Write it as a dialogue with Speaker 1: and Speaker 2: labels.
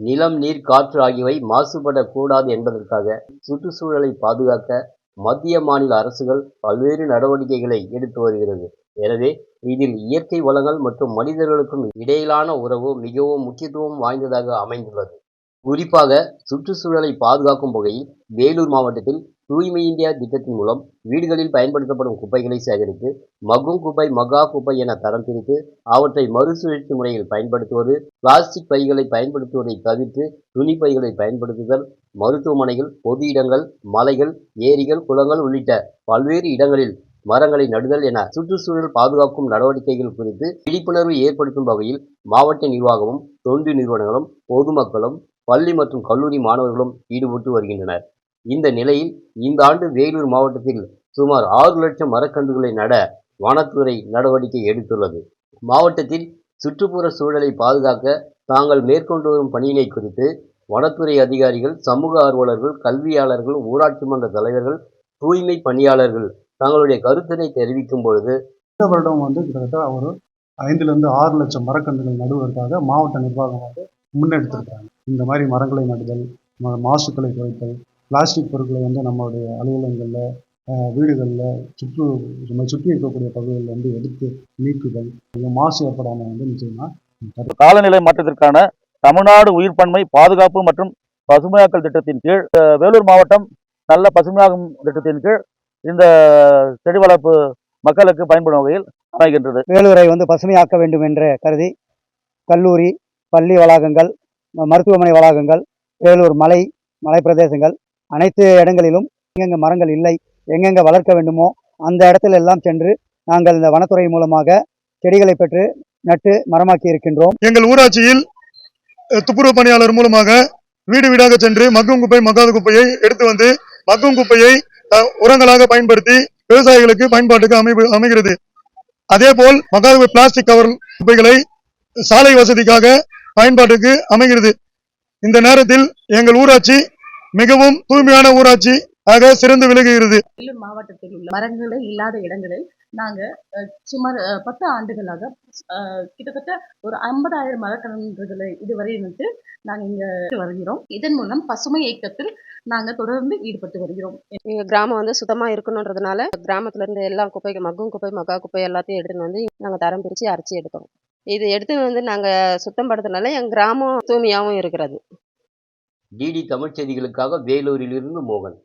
Speaker 1: நிலம் நீர் காற்று ஆகியவை மாசுபடக்கூடாது என்பதற்காக சுற்றுச்சூழலை பாதுகாக்க மத்திய மாநில அரசுகள் பல்வேறு நடவடிக்கைகளை எடுத்து வருகிறது. எனவே இதில் இயற்கை வளங்கள் மற்றும் மனிதர்களுக்கும் இடையிலான உறவு மிகவும் முக்கியத்துவம் வாய்ந்ததாக அமைந்துள்ளது. குறிப்பாக சுற்றுச்சூழலை பாதுகாக்கும் வகையில் வேலூர் மாவட்டத்தில் தூய்மை இந்தியா திட்டத்தின் மூலம் வீடுகளில் பயன்படுத்தப்படும் குப்பைகளை சேகரித்து மகும் குப்பை மகா குப்பை என தரம் பிரித்து அவற்றை மறுசுழற்சி முறையில் பயன்படுத்துவது பிளாஸ்டிக் பைகளை பயன்படுத்துவதை தவிர்த்து துணி பைகளை பயன்படுத்துதல் மருத்துவமனைகள் பொது இடங்கள் மலைகள் ஏரிகள் குளங்கள் உள்ளிட்ட பல்வேறு இடங்களில் மரங்களை நடுதல் என சுற்றுச்சூழல் பாதுகாக்கும் நடவடிக்கைகள் குறித்து விழிப்புணர்வு ஏற்படுத்தும் வகையில் மாவட்ட நிர்வாகமும் தொண்டு நிறுவனங்களும் பொதுமக்களும் பள்ளி மற்றும் கல்லூரி மாணவர்களும் ஈடுபட்டு வருகின்றனர். இந்த நிலையில் இந்த ஆண்டு வேலூர் மாவட்டத்தில் சுமார் ஆறு லட்சம் மரக்கன்றுகளை நட வனத்துறை நடவடிக்கை எடுத்துள்ளது. மாவட்டத்தில் சுற்றுப்புற சூழலை பாதுகாக்க தாங்கள் மேற்கொண்டு வரும் பணியினை குறித்து வனத்துறை அதிகாரிகள் சமூக ஆர்வலர்கள் கல்வியாளர்கள் ஊராட்சி மன்ற தலைவர்கள் தூய்மை பணியாளர்கள் தங்களுடைய கருத்தினை தெரிவிக்கும் பொழுது
Speaker 2: இந்த வருடம் வந்து கிட்டத்தட்ட ஒரு ஐந்துலேருந்து ஆறு லட்சம் மரக்கன்றுகள் நடுவதற்காக மாவட்ட நிர்வாகம் வந்து முன்னெடுத்திருக்காங்க இந்த மாதிரி மரங்களை நடுதல் மாசுக்களை குறைத்தல் பிளாஸ்டிக் பொருட்களை வந்து நம்மளுடைய அலுவலகங்களில் வீடுகளில் சுற்று நம்ம சுற்றி இருக்கக்கூடிய பகுதிகளில் வந்து எடுத்து நீக்குதல் மாசு ஏற்படாமல் வந்து நிச்சயமாக
Speaker 3: காலநிலை மாற்றத்திற்கான தமிழ்நாடு உயிர் பன்மை பாதுகாப்பு மற்றும் பசுமையாக்கல் திட்டத்தின் கீழ் வேலூர் மாவட்டம் நல்ல பசுமையாகும் திட்டத்தின் கீழ் இந்த செடி வளர்ப்பு மக்களுக்கு பயன்படும் வகையில் அமைகின்றது.
Speaker 4: வேலூரை வந்து பசுமையாக்க வேண்டும் என்று கருதி கல்லூரி பள்ளி வளாகங்கள் மருத்துவமனை வளாகங்கள் வேலூர் மலை மலை பிரதேசங்கள் அனைத்து இடங்களிலும் எங்கெங்கே மரங்கள் இல்லை எங்கெங்கே வளர்க்க வேண்டுமோ அந்த இடத்துல எல்லாம் சென்று நாங்கள் இந்த வனத்துறை மூலமாக செடிகளை பெற்று நட்டு மரமாக்கி இருக்கின்றோம்.
Speaker 5: எங்கள் ஊராட்சியில் துப்புரவு பணியாளர் மூலமாக வீடு வீடாக சென்று மக்கும் குப்பை மக்காத குப்பையை எடுத்து வந்து மக்கும் குப்பையை உரங்களாக பயன்படுத்தி விவசாயிகளுக்கு பயன்பாட்டுக்கு அமை அமைகிறது. அதேபோல் மக்காத பிளாஸ்டிக் கவர் குப்பைகளை சாலை வசதிக்காக பயன்பாட்டுக்கு அமைகிறது. இந்த நேரத்தில் எங்கள் ஊராட்சி மிகவும் தூய்மையான ஊராட்சி ஆக சிறந்து விளங்குகிறது.
Speaker 6: வேலூர் மாவட்டத்தில் உள்ள மரங்களே இல்லாத இடங்களில் நாங்க சுமார் பத்து ஆண்டுகளாக கிட்டத்தட்ட ஒரு ஐம்பதாயிரம் மரக்கன்றுகளை இதுவரை வந்து நாங்க இங்க வருகிறோம். இதன் மூலம் பசுமை இயக்கத்தில் நாங்க தொடர்ந்து ஈடுபட்டு வருகிறோம்.
Speaker 7: எங்க கிராமம் வந்து சுத்தமா இருக்கணுன்றதுனால கிராமத்துல இருந்து எல்லா குப்பைக்கு மக்கும் குப்பை மக்கா குப்பை எல்லாத்தையும் எடுத்துன்னு வந்து நாங்க தரம் பிரிச்சு அரைச்சி எடுக்கிறோம் இது எடுத்து வந்து நாங்க சுத்தம் படுத்துனால எங்க கிராமம் தூய்மையாவும் இருக்கிறது.
Speaker 1: டிடி தமிழ் செய்திகளுக்காக வேலூரிலிருந்து மோகன்.